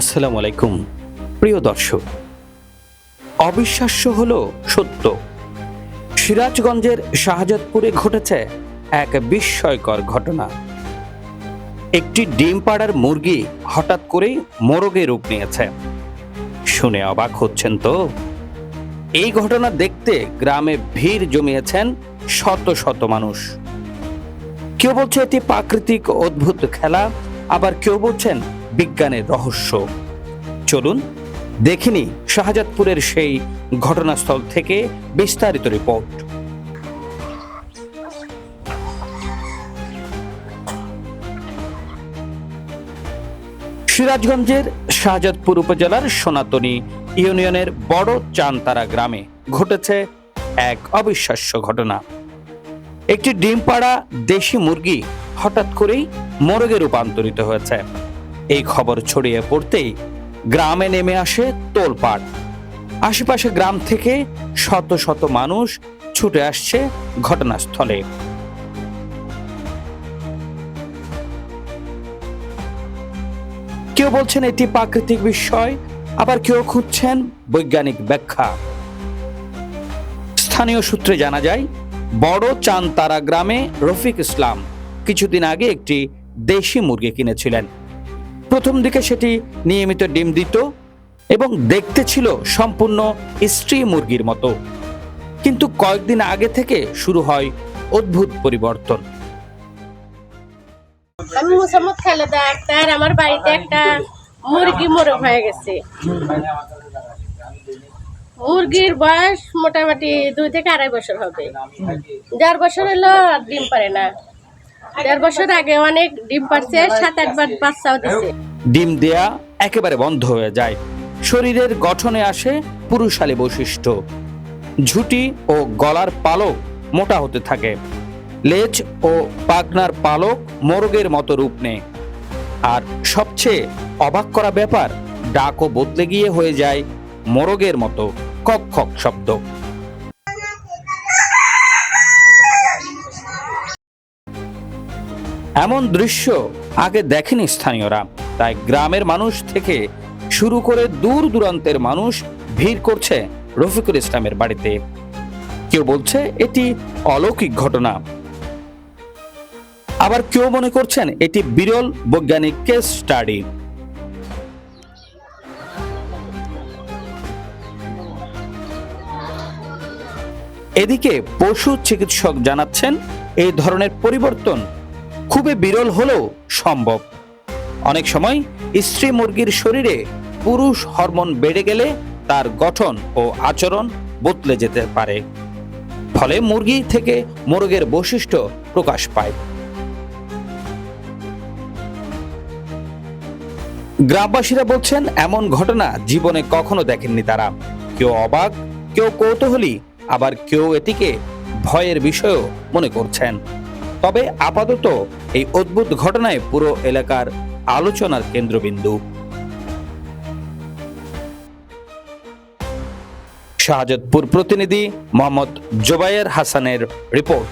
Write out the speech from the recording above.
আসসালামু আলাইকুম, প্রিয় দর্শক। অবিশ্বাস্য হলো সত্য, সিরাজগঞ্জের শাহজাদপুরে ঘটেছে এক বিস্ময়কর ঘটনা। একটি ডিম পাড়ার মুরগি হঠাৎ করেই মোরগে রূপ নিয়েছে। শুনে অবাক হচ্ছেন তো? এই ঘটনা দেখতে গ্রামে ভিড় জমিয়েছেন শত শত মানুষ। কেউ বলছে এটি প্রাকৃতিক অদ্ভুত খেলা, আবার কেউ বলছেন বিজ্ঞানের রহস্য। চলুন দেখিনি শাহজাদপুরের সেই ঘটনাস্থল থেকে বিস্তারিত রিপোর্ট। সিরাজগঞ্জের শাহজাদপুর উপজেলার সোনাতনী ইউনিয়নের বড় চানতারা গ্রামে ঘটেছে এক অবিশ্বাস্য ঘটনা। একটি ডিম পাড়া দেশি মুরগি হঠাৎ করেই মোরগে রূপান্তরিত হয়েছে। এই খবর ছড়িয়ে পড়তেই গ্রামে নেমে আসে তোলপাড়। আশেপাশে গ্রাম থেকে শত শত মানুষ ছুটে আসছে ঘটনাস্থলে। কেউ বলছেন এটি প্রাকৃতিক বিষয় আবার কেউ খুঁজছেন বৈজ্ঞানিক ব্যাখ্যা। স্থানীয় সূত্রে জানা যায়, বড় চানতারা গ্রামে রফিক ইসলাম কিছুদিন আগে একটি দেশি মুরগি কিনেছিলেন। প্রথম দিকে সেটি নিয়মিত ডিম দিত এবং দেখতে ছিল সম্পূর্ণ স্ত্রী মুরগির মতো। কিন্তু কয়েকদিন আগে থেকে শুরু হয় অদ্ভুত পরিবর্তন। আমি মোসাম্মদ খালেদা আক্তার, আমার বাড়িতে একটা মুরগি মোরগ হয়ে গেছে। মুরগির বয়স মোটামুটি দুই থেকে আড়াই বছর হবে। দেড় বছর হলো ডিম পারে না। দেড় বছর আগে অনেক ডিম পারছে সাত আটবার বাচ্চাও দিছে ডিম দেয়া একেবারে বন্ধ হয়ে যায়। শরীরের গঠনে আসে পুরুষালী বৈশিষ্ট্য। ঝুটি ও গলার পালক মোটা হতে থাকে। লেজ ও পাগনার পালক মোরগের মতো রূপ নেয়। আর সবচেয়ে অবাক করা ব্যাপার, ডাকও বদলে গিয়ে হয়ে যায় মোরগের মতো কক কক শব্দ। এমন দৃশ্য আগে দেখেনি স্থানীয়রা। তাই গ্রামের মানুষ থেকে শুরু করে দূর দূরান্তের মানুষ ভিড় করছে রফিকুল ইসলামের বাড়িতে। কেউ বলছে এটি অলৌকিক ঘটনা। আবার কেউ মনে করছেন এটি বিরল বৈজ্ঞানিক কেস স্টাডি। এদিকে পশু চিকিৎসক জানাচ্ছেন, এই ধরনের পরিবর্তন খুবই বিরল হলেও সম্ভব। অনেক সময় স্ত্রী মুরগির শরীরে পুরুষ হরমোন বেড়ে গেলে তার গঠন ও আচরণ বদলে যেতে পারে। ফলে মুরগি থেকে মোরগের বৈশিষ্ট্য প্রকাশ পায়। গ্রামবাসীরা বলছেন, এমন ঘটনা জীবনে কখনো দেখেননি তারা। কেউ অবাক, কেউ কৌতূহলী, আবার কেউ এটিকে ভয়ের বিষয়ও মনে করছেন। তবে আপাতত এই অদ্ভুত ঘটনায় পুরো এলাকার আলোচনার কেন্দ্রবিন্দু। শাহজাদপুর প্রতিনিধি মোহাম্মদ জোবায়ের হাসানের রিপোর্ট।